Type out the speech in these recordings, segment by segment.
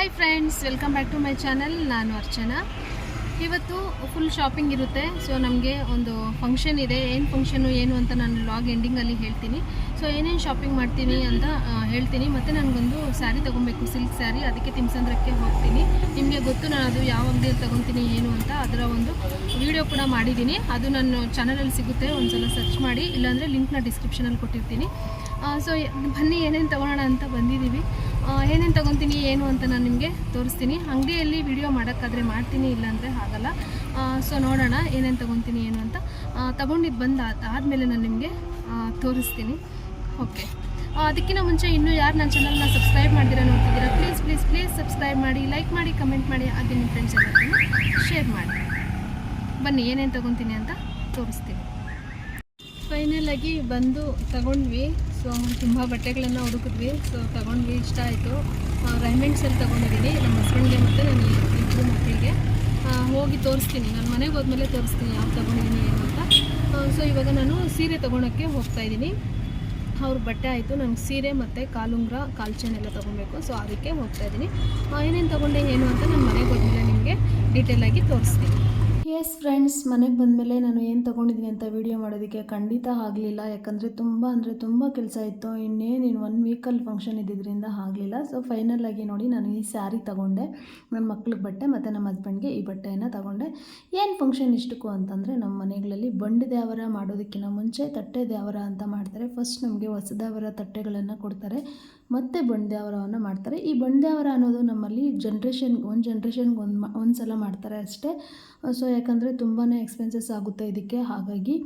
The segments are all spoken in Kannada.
Hi friends welcome back to my channel ನಾನು ಅರ್ಚನಾ. ಇವತ್ತು ಫುಲ್ ಶಾಪಿಂಗ್ ಇರುತ್ತೆ. ಸೊ ನಮಗೆ ಒಂದು ಫಂಕ್ಷನ್ ಇದೆ. ಏನು ಫಂಕ್ಷನು ಏನು ಅಂತ ನಾನು ಲಾಗ್ ಎಂಡಿಂಗಲ್ಲಿ ಹೇಳ್ತೀನಿ. ಸೊ ಏನೇನು ಶಾಪಿಂಗ್ ಮಾಡ್ತೀನಿ ಅಂತ ಹೇಳ್ತೀನಿ. ಮತ್ತು ನನಗೊಂದು ಸ್ಯಾರಿ ತೊಗೊಬೇಕು ಸಿಲ್ಕ್ ಸ್ಯಾರಿ ಅದಕ್ಕೆ ತಿಮ್ಸಂದ್ರಕ್ಕೆ ಹೋಗ್ತೀನಿ. ನಿಮಗೆ ಗೊತ್ತು ನಾನು ಅದು ಯಾವ ಅಂಗಡಿಯಲ್ಲಿ ತೊಗೊತೀನಿ, ಏನು ಅಂತ, ಅದರ ಒಂದು ವಿಡಿಯೋ ಕೂಡ ಮಾಡಿದ್ದೀನಿ. ಅದು ನನ್ನ ಚಾನಲಲ್ಲಿ ಸಿಗುತ್ತೆ. ಒಂದ್ಸಲ ಸರ್ಚ್ ಮಾಡಿ. ಇಲ್ಲಾಂದರೆ ಲಿಂಕ್ನ ಡಿಸ್ಕ್ರಿಪ್ಷನಲ್ಲಿ ಕೊಟ್ಟಿರ್ತೀನಿ. ಸೊ ಬನ್ನಿ ಏನೇನು ತೊಗೊಳೋಣ ಅಂತ ಬಂದಿದ್ದೀವಿ. ಏನೇನು ತೊಗೊತೀನಿ, ಏನು ಅಂತ ನಾನು ನಿಮಗೆ ತೋರಿಸ್ತೀನಿ. ಅಂಗಡಿಯಲ್ಲಿ ವಿಡಿಯೋ ಮಾಡೋಕ್ಕಾದರೆ ಮಾಡ್ತೀನಿ, ಇಲ್ಲಾಂದರೆ ಆಗಲ್ಲ. ಸೊ ನೋಡೋಣ ಏನೇನು ತೊಗೊತೀನಿ, ಏನು ಅಂತ. ತೊಗೊಂಡಿದ್ದು ಬಂದು ಆದಮೇಲೆ ನಾನು ನಿಮಗೆ ತೋರಿಸ್ತೀನಿ. ಓಕೆ ಅದಕ್ಕಿಂತ ಮುಂಚೆ ಇನ್ನೂ ಯಾರು ನನ್ನ ಚಾನಲ್ನ ಸಬ್ಸ್ಕ್ರೈಬ್ ಮಾಡಿದಿರ ನೋಡ್ತಿದ್ದೀರಾ ಪ್ಲೀಸ್ ಪ್ಲೀಸ್ ಪ್ಲೀಸ್ ಸಬ್ಸ್ಕ್ರೈಬ್ ಮಾಡಿ ಲೈಕ್ ಮಾಡಿ ಕಮೆಂಟ್ ಮಾಡಿ, ಹಾಗೆ ನಿಮ್ಮ ಫ್ರೆಂಡ್ಸ್ ಎಲ್ಲರಿಗೂ ಶೇರ್ ಮಾಡಿ. ಬನ್ನಿ, ಏನೇನು ತೊಗೊತೀನಿ ಅಂತ ತೋರಿಸ್ತೀನಿ. ಫೈನಲ್ ಆಗಿ ಬಂದು ತಗೊಂಡ್ವಿ. ಸೊ ತುಂಬ ಬಟ್ಟೆಗಳನ್ನು ಹುಡುಕಿದ್ವಿ. ಸೊ ತಗೊಂಡ್ವಿ. ಇಷ್ಟ ಆಯಿತು. ರೈಮೆಂಡ್ಸಲ್ಲಿ ತೊಗೊಂಡಿದ್ದೀನಿ. ನಮ್ಮ ಹಸ್ಬೆಂಡ್ಗೆ ಮತ್ತು ನಾನು ಇಬ್ಬರು ಮಕ್ಕಳಿಗೆ. ಹೋಗಿ ತೋರಿಸ್ತೀನಿ. ನಾನು ಮನೆಗೆ ಹೋದ್ಮೇಲೆ ತೋರಿಸ್ತೀನಿ ಯಾವ್ದು ತೊಗೊಂಡಿದ್ದೀನಿ ಏನು ಅಂತ. ಸೊ ಇವಾಗ ನಾನು ಸೀರೆ ತೊಗೊಳಕ್ಕೆ ಹೋಗ್ತಾ ಇದ್ದೀನಿ. ಅವ್ರ ಬಟ್ಟೆ ಆಯಿತು. ನಂಗೆ ಸೀರೆ ಮತ್ತು ಕಾಲುಂಗ್ರ, ಕಾಲ್ಚೆನ್ ಚೈನ್ ಎಲ್ಲ ತೊಗೊಬೇಕು. ಸೊ ಅದಕ್ಕೆ ಹೋಗ್ತಾ ಇದ್ದೀನಿ. ಏನೇನು ತೊಗೊಂಡೆ ಏನು ಅಂತ ನಾನು ಮನೆಗೆ ಹೋದ್ಮೇಲೆ ನಿಮಗೆ ಡೀಟೇಲಾಗಿ ತೋರಿಸ್ತೀನಿ. ಎಸ್ ಫ್ರೆಂಡ್ಸ್ ಮನೆಗೆ ಬಂದಮೇಲೆ ನಾನು ಏನು ತೊಗೊಂಡಿದ್ದೀನಿ ಅಂತ ವೀಡಿಯೋ ಮಾಡೋದಕ್ಕೆ ಖಂಡಿತ ಆಗಲಿಲ್ಲ. ಯಾಕಂದರೆ ತುಂಬ ಅಂದರೆ ತುಂಬ ಕೆಲಸ ಇತ್ತು. ಇನ್ನೇನು ಇನ್ನು ಒನ್ ವೀಕಲ್ಲಿ ಫಂಕ್ಷನ್ ಇದ್ದಿದ್ದರಿಂದ ಆಗಲಿಲ್ಲ. ಸೊ ಫೈನಲ್ ನೋಡಿ ನಾನು ಈ ಸ್ಯಾರಿ ತೊಗೊಂಡೆ. ನನ್ನ ಮಕ್ಳಿಗೆ ಬಟ್ಟೆ ಮತ್ತು ನಮ್ಮ ಹಸ್ಬೆಂಡ್ಗೆ ಈ ಬಟ್ಟೆಯನ್ನು ತೊಗೊಂಡೆ. ಏನು ಫಂಕ್ಷನ್ ಇಷ್ಟಕ್ಕೂ ಅಂತಂದರೆ ನಮ್ಮ ಮನೆಗಳಲ್ಲಿ ಬಂಡು ದ್ಯಾವರ ಮಾಡೋದಕ್ಕಿಂತ ಮುಂಚೆ ತಟ್ಟೆ ದ್ಯಾವರ ಅಂತ ಮಾಡ್ತಾರೆ. ಫಸ್ಟ್ ನಮಗೆ ಹೊಸದವರ ತಟ್ಟೆಗಳನ್ನು ಕೊಡ್ತಾರೆ. ಮತ್ತು ಬಂಡ್ಯಾವರವನ್ನು ಮಾಡ್ತಾರೆ. ಈ ಬಂಡ್ಯಾವರ ಅನ್ನೋದು ನಮ್ಮಲ್ಲಿ ಜನ್ರೇಷನ್ ಒಂದು ಜನ್ರೇಷನ್ಗೆ ಒಂದು ಒಂದು ಸಲ ಮಾಡ್ತಾರೆ ಅಷ್ಟೇ. ಸೊ ಯಾಕಂದರೆ ತುಂಬಾ ಎಕ್ಸ್ಪೆನ್ಸಸ್ ಆಗುತ್ತೆ ಇದಕ್ಕೆ. ಹಾಗಾಗಿ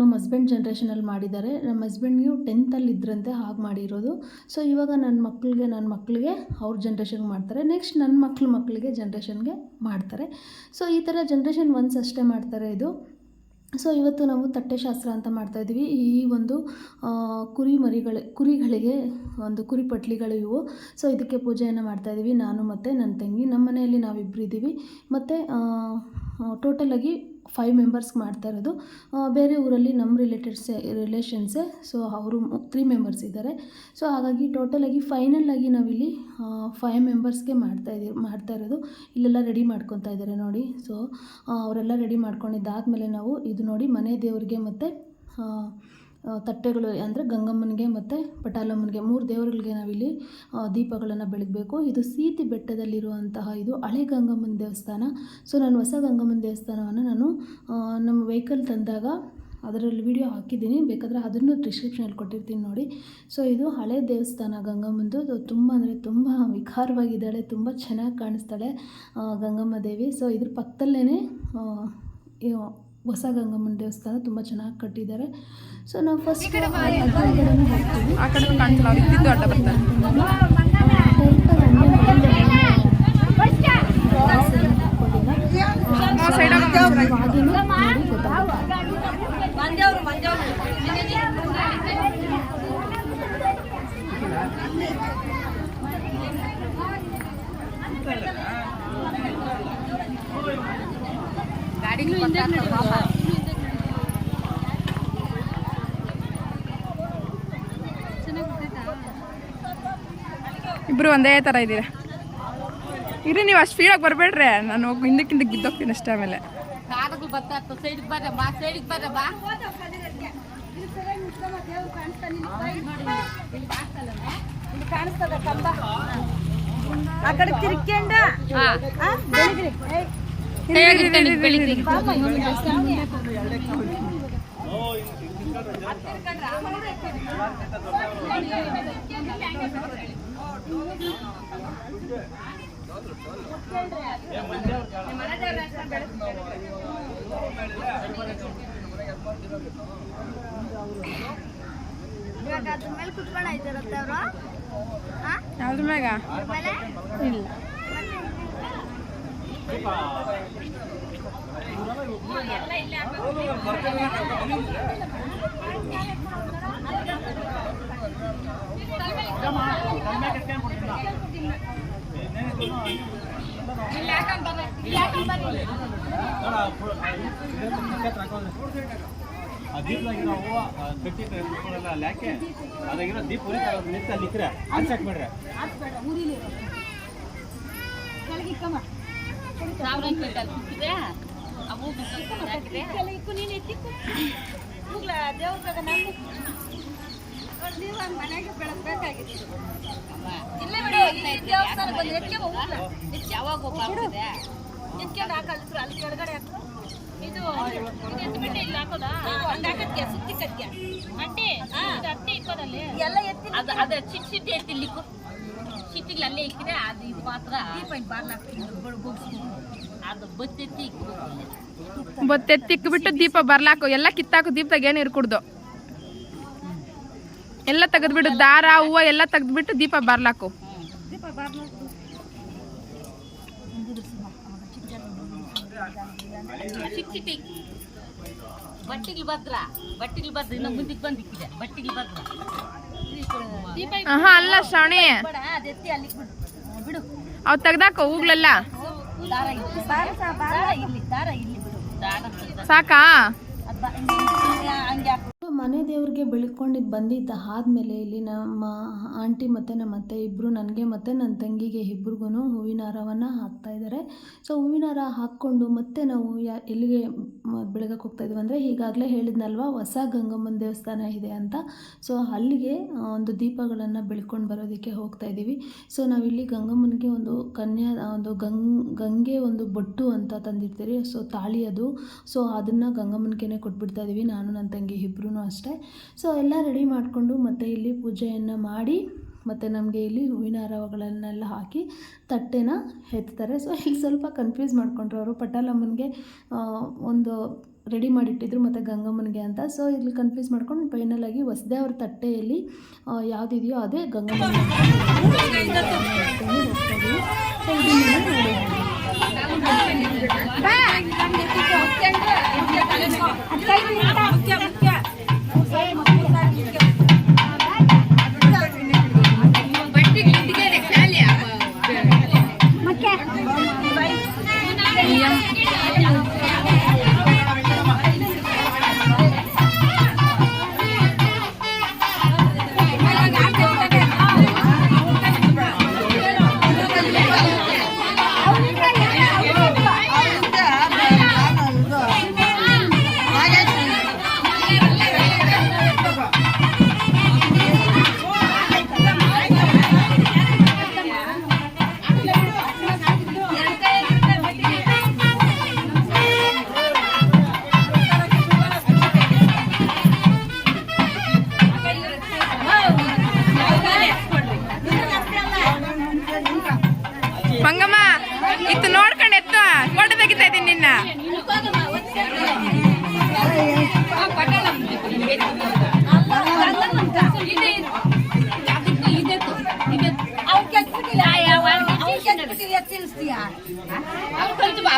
ನಮ್ಮ ಹಸ್ಬೆಂಡ್ ಜನ್ರೇಷನಲ್ಲಿ ಮಾಡಿದ್ದಾರೆ. ನಮ್ಮ ಹಸ್ಬೆಂಡ್ಗೂ ಟೆಂತಲ್ಲಿ ಇದ್ರಂತೆ ಹಾಗೆ ಮಾಡಿರೋದು. ಸೊ ಇವಾಗ ನನ್ನ ಮಕ್ಕಳಿಗೆ ನನ್ನ ಮಕ್ಕಳಿಗೆ ಅವ್ರ ಜನ್ರೇಷನ್ಗೆ ಮಾಡ್ತಾರೆ. ನೆಕ್ಸ್ಟ್ ನನ್ನ ಮಕ್ಳ ಮಕ್ಕಳಿಗೆ ಜನ್ರೇಷನ್ಗೆ ಮಾಡ್ತಾರೆ. ಸೊ ಈ ಥರ ಜನ್ರೇಷನ್ ಒನ್ಸ್ ಅಷ್ಟೇ ಮಾಡ್ತಾರೆ ಇದು. ಸೊ ಇವತ್ತು ನಾವು ತಟ್ಟೆಶಾಸ್ತ್ರ ಅಂತ ಮಾಡ್ತಾ ಇದ್ದೀವಿ. ಈ ಒಂದು ಕುರಿ ಮರಿಗಳ ಕುರಿಗಳಿಗೆ, ಒಂದು ಕುರಿ ಪಟ್ಲಿಗಳು ಇವು. ಸೊ ಇದಕ್ಕೆ ಪೂಜೆಯನ್ನು ಮಾಡ್ತಾ ಇದ್ದೀವಿ. ನಾನು ಮತ್ತು ನನ್ನ ತಂಗಿ. ನಮ್ಮ ಮನೆಯಲ್ಲಿ ನಾವಿಬ್ಬರು ಇದ್ದೀವಿ ಮತ್ತು ಟೋಟಲಾಗಿ ಫೈವ್ ಮೆಂಬರ್ಸ್ಗೆ ಮಾಡ್ತಾ ಇರೋದು. ಬೇರೆ ಊರಲ್ಲಿ ನಮ್ಮ ರಿಲೇಟೆಡ್ಸೇ ರಿಲೇಷನ್ಸೇ ಸೊ ಅವರು ತ್ರೀ ಮೆಂಬರ್ಸ್ ಇದ್ದಾರೆ. ಸೊ ಹಾಗಾಗಿ ಟೋಟಲಾಗಿ ಫೈನಲ್ ಆಗಿ ನಾವಿಲ್ಲಿ ಫೈವ್ ಮೆಂಬರ್ಸ್ಗೆ ಮಾಡ್ತಾ ಇದ್ದೀವಿ ಮಾಡ್ತಾ ಇರೋದು. ಇಲ್ಲೆಲ್ಲ ರೆಡಿ ಮಾಡ್ಕೊತಾ ಇದ್ದಾರೆ ನೋಡಿ. ಸೊ ಅವರೆಲ್ಲ ರೆಡಿ ಮಾಡ್ಕೊಂಡಿದ್ದಾದಮೇಲೆ ನಾವು ಇದು ನೋಡಿ ಮನೆ ದೇವರಿಗೆ ಮತ್ತು ತಟ್ಟೆಗಳು ಅಂದರೆ ಗಂಗಮ್ಮನಿಗೆ ಮತ್ತು ಪಟಾಲಮ್ಮನಿಗೆ ಮೂರು ದೇವರುಗಳಿಗೆ ನಾವಿಲ್ಲಿ ದೀಪಗಳನ್ನು ಬೆಳಗಬೇಕು. ಇದು ಸೀತಿ ಬೆಟ್ಟದಲ್ಲಿರುವಂತಹ ಇದು ಹಳೆ ಗಂಗಮ್ಮನ ದೇವಸ್ಥಾನ. ಸೊ ನಾನು ಹೊಸ ಗಂಗಮ್ಮನ ದೇವಸ್ಥಾನವನ್ನು ನಾನು ನಮ್ಮ ವೆಹಿಕಲ್ ತಂದಾಗ ಅದರಲ್ಲಿ ವಿಡಿಯೋ ಹಾಕಿದ್ದೀನಿ. ಬೇಕಾದರೆ ಅದನ್ನು ಡಿಸ್ಕ್ರಿಪ್ಷನಲ್ಲಿ ಕೊಟ್ಟಿರ್ತೀನಿ ನೋಡಿ. ಸೊ ಇದು ಹಳೆ ದೇವಸ್ಥಾನ ಗಂಗಮ್ಮಂದು. ತುಂಬ ಅಂದರೆ ತುಂಬ ವಿಕಾರವಾಗಿದ್ದಾಳೆ, ತುಂಬ ಚೆನ್ನಾಗಿ ಕಾಣಿಸ್ತಾಳೆ ಗಂಗಮ್ಮ ದೇವಿ. ಸೊ ಇದ್ರ ಪಕ್ಕದಲ್ಲೇ ಹೊಸ ಗಂಗಮ್ಮನ ದೇವಸ್ಥಾನ ತುಂಬ ಚೆನ್ನಾಗಿ ಕಟ್ಟಿದ್ದಾರೆ. ಸೊ ನಾವು ಫಸ್ಟ್ ಹೋಗ್ತೀವಿ ಆ ಕಡೆ ಕಾಣ್ತಿಲ್ಲ ಅವ್ರು ಇದ್ದಿದ್ದು ಅಡ್ಡ ಬರ್ತಾರೆ ಆ ಇಬ್ರು ಒಂದೇ ಥರ ಇದ್ದೀರ? ಇರಿ ನೀವು ಅಷ್ಟು ಸ್ಪೀಡಾಗಿ ಬರಬೇಡ್ರಿ. ನಾನು ಹೋಗಿ ಹಿಂದಕ್ಕಿಂತ ಗಿದ್ದೋಗ್ತೀನಿ ಅಷ್ಟೇ ಆಮೇಲೆ. ಕಾಣಿಸ್ತದ ಕಂಬ ಆ ಕಡೆ ತಿರ್ಕೊಂಡ ಇವಾಗ ಅದ್ರ ಮೇಲೆ ಕುತ್ಕೊಂಡು ಇದ್ದಾರತ್ತ ಅವರು ಯಾವ್ದ್ರ ಮ್ಯಾಗ? ಮೇಲೆ? ಇಲ್ಲ. ಆ ಹೂವು ಕಟ್ಟಿ ಇಟ್ಕೊಳ್ಳಲ್ಲ ಅಲ್ಲಿ ಅದಾಗಿರೋ ದೀಪ ಉರಿತಾರೆ ನಿಂತ ನಿಕ್ರೆ ಆಚೆ ಹಾಕ್ಬೇಡ್ರಿ ಯಾವಾಗ ಹಾಕಲ್ರು ಅಲ್ಲಿ ಕೆಳಗಡೆ ಹಾಕು ಇದು ಇದು ಎತ್ಬಿಟ್ಟು ಇಲ್ಲಿ ಹಾಕೋದಾ ಹಂಗೆ ಹಾಕತ್ಗೆ ಸುತ್ತಿ ಕಟ್ಗೆ ಅಟ್ಟಿ ಅಟ್ಟಿ ಎಲ್ಲ ಎತ್ತಿ ಅದು ಅದು ಚಿಟ್ ಚಿಟ್ಟಿ ಎತ್ತಿಲ್ಲಿಕ್ಕು ಚಿಟ್ಟಿಗೆ ಅಲ್ಲೇ ಇಕ್ಕಿದ್ರೆ ಅದು ಇದು ಮಾತ್ರ. ದೀಪ ಹಿಂಗೆ ಬಾರ್ಲ ಅದು ಬತ್ತೆತ್ತಿ ಇಕ್ಬೇಕು ಬೊತ್ತೆತ್ತಿಕ್ಬಿಟ್ಟು ದೀಪ ಬರ್ಲಾಕು ಎಲ್ಲ ಕಿತ್ತಾಕು ದೀಪದಾಗ ಏನು ಇರ್ಕುಡ್ದು ಎಲ್ಲ ತೆಗೆದ್ಬಿಡು ದಾರ ಹೂವು ಎಲ್ಲ ತೆಗೆದ್ಬಿಟ್ಟು ದೀಪ ಬರ್ಲಾಕು. ಬದ್ರ ಬಟ್ಟಿಗೆ ಬದ್ರ ಬಟ್ಟಿಗೆ ಬದ್ರ ಇನ್ನು ಮುಂದಕ್ಕೆ ಬಂದಿಕ್ಕಿದೆ. ಬಟ್ಟಿಗೆ ಭದ್ರ ಆಹಾ ಅಲ್ಲ ಶ್ರಾವಣಿ ಅವ್ ತೆಗ್ದಾಕ ಹೂಗ್ಲೆಲ್ಲ. ಸಾಕಾ? ಮನೆ ದೇವ್ರಿಗೆ ಬೆಳ್ಕೊಂಡಿದ್ದು ಬಂದಿದ್ದ ಆದಮೇಲೆ ಇಲ್ಲಿ ನಮ್ಮ ಆಂಟಿ ಮತ್ತು ನಮ್ಮ ಅತ್ತೆ ಇಬ್ಬರು ನನಗೆ ಮತ್ತು ನನ್ನ ತಂಗಿಗೆ ಇಬ್ರಿಗೂ ಹೂವಿನ ಹಾರವನ್ನು ಹಾಕ್ತಾ ಇದ್ದಾರೆ ಸೊ ಹೂವಿನ ಹಾರ ಹಾಕ್ಕೊಂಡು ಮತ್ತೆ ನಾವು ಯಾ, ಎಲ್ಲಿಗೆ ಬೆಳಗಕ್ಕೆ ಹೋಗ್ತಾ ಇದೀವಿ ಅಂದರೆ ಈಗಾಗಲೇ ಹೇಳಿದ್ನಲ್ವ, ಹೊಸ ಗಂಗಮ್ಮನ ದೇವಸ್ಥಾನ ಇದೆ ಅಂತ. ಸೊ ಅಲ್ಲಿಗೆ ಒಂದು ದೀಪಗಳನ್ನು ಬೆಳ್ಕೊಂಡು ಬರೋದಕ್ಕೆ ಹೋಗ್ತಾ ಇದ್ದೀವಿ. ಸೊ ನಾವಿಲ್ಲಿ ಗಂಗಮ್ಮನಿಗೆ ಒಂದು ಕನ್ಯಾ ಒಂದು ಗಂಗ್, ಗಂಗೆ ಒಂದು ಬೊಟ್ಟು ಅಂತ ತಂದಿರ್ತೀರಿ. ಸೊ ತಾಳಿ ಅದು. ಸೊ ಅದನ್ನು ಗಂಗಮ್ಮನಿಗೆ ಕೊಟ್ಬಿಡ್ತಾ ಇದ್ದೀವಿ. ನಾನು ನನ್ನ ತಂಗಿ ಇಬ್ಬರೂ ಅಷ್ಟೇ. ಸೊ ಎಲ್ಲ ರೆಡಿ ಮಾಡಿಕೊಂಡು ಮತ್ತು ಇಲ್ಲಿ ಪೂಜೆಯನ್ನು ಮಾಡಿ ಮತ್ತು ನಮಗೆ ಇಲ್ಲಿ ಹೂವಿನ ಹಾರಗಳನ್ನೆಲ್ಲ ಹಾಕಿ ತಟ್ಟೆನ ಎತ್ತಾರೆ. ಸೊ ಇಲ್ಲಿ ಸ್ವಲ್ಪ ಕನ್ಫ್ಯೂಸ್ ಮಾಡಿಕೊಂಡ್ರು ಅವರು. ಪಟಾಲಮ್ಮನಿಗೆ ಒಂದು ರೆಡಿ ಮಾಡಿಟ್ಟಿದ್ರು ಮತ್ತು ಗಂಗಮ್ಮನಿಗೆ ಅಂತ. ಸೊ ಇಲ್ಲಿ ಕನ್ಫ್ಯೂಸ್ ಮಾಡ್ಕೊಂಡು ಫೈನಲಾಗಿ ಹೊಸದೇ ಅವ್ರ ತಟ್ಟೆಯಲ್ಲಿ ಯಾವುದಿದೆಯೋ ಅದೇ ಗಂಗಮ್ಮನ ತೆಗಿತಾ ಇದ್ದೀನಿ ನಿನ್ನ ಅವ್ನ್ ಕೆಲ್ಸಕ್ಕಿಲ್ಲ, ಯಾವ ಅವ್ನ್ ಕೆಲ್ಸಕ್ಕಿಲ್ಲ, ಎತ್ತಿ ನಿಲ್ಸ್ತೀಯ? ಅವ್ನ್ ಕಲ್ತು ಬಾ,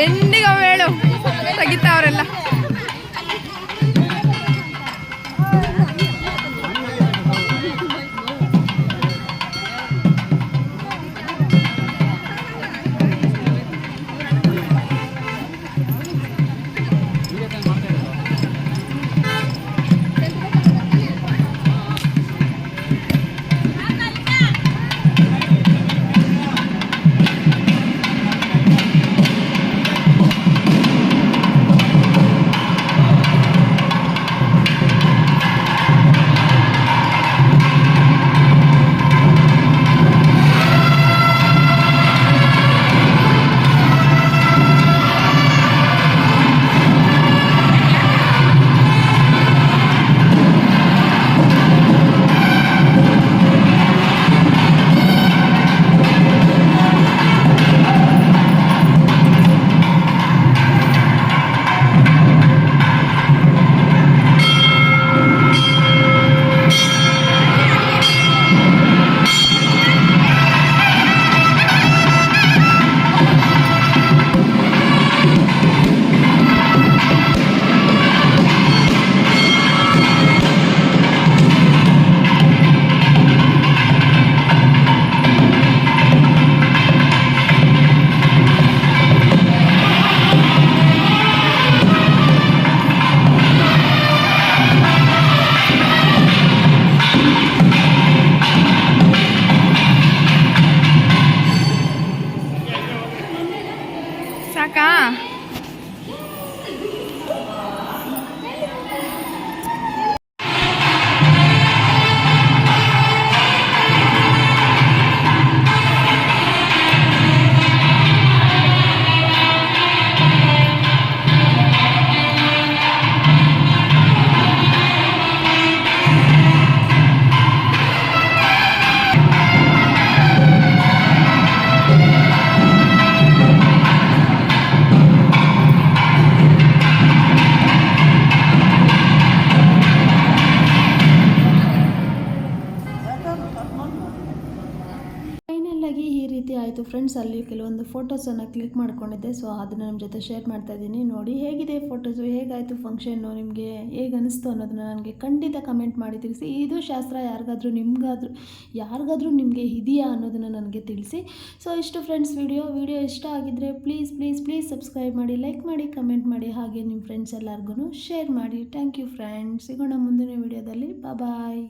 ದೆಂಡಿಗೆ ಅವ ಫ್ರೆಂಡ್ಸ್ ಅಲ್ಲಿ ಕೆಲವೊಂದು ಫೋಟೋಸನ್ನು ಕ್ಲಿಕ್ ಮಾಡ್ಕೊಂಡಿದ್ದೆ. ಸೊ ಅದನ್ನು ನಿಮ್ಮ ಜೊತೆ ಶೇರ್ ಮಾಡ್ತಾ ಇದ್ದೀನಿ. ನೋಡಿ, ಹೇಗಿದೆ ಫೋಟೋಸು ಹೇಗಾಯಿತು ಫಂಕ್ಷನ್ನು ನಿಮಗೆ ಹೇಗೆ ಅನಿಸ್ತು ಅನ್ನೋದನ್ನ ನನಗೆ ಖಂಡಿತ ಕಮೆಂಟ್ ಮಾಡಿ ತಿಳಿಸಿ. ಇದು ಶಾಸ್ತ್ರ, ಯಾರಿಗಾದ್ರೂ ನಿಮಗಾದ್ರೂ, ಯಾರಿಗಾದ್ರೂ ನಿಮಗೆ ಇದೆಯಾ ಅನ್ನೋದನ್ನು ನನಗೆ ತಿಳಿಸಿ. ಸೊ ಇಷ್ಟು ಫ್ರೆಂಡ್ಸ್ ವಿಡಿಯೋ ವಿಡಿಯೋ ಇಷ್ಟ ಆಗಿದ್ದರೆ ಪ್ಲೀಸ್ ಪ್ಲೀಸ್ ಪ್ಲೀಸ್ ಸಬ್ಸ್ಕ್ರೈಬ್ ಮಾಡಿ ಲೈಕ್ ಮಾಡಿ ಕಮೆಂಟ್ ಮಾಡಿ. ಹಾಗೆ ನಿಮ್ಮ ಫ್ರೆಂಡ್ಸ್ ಎಲ್ಲರಿಗೂ ಶೇರ್ ಮಾಡಿ. ಥ್ಯಾಂಕ್ ಯು ಫ್ರೆಂಡ್ಸ್ ಸಿಗೋಣ ಮುಂದಿನ ವಿಡಿಯೋದಲ್ಲಿ ಬಾಯ್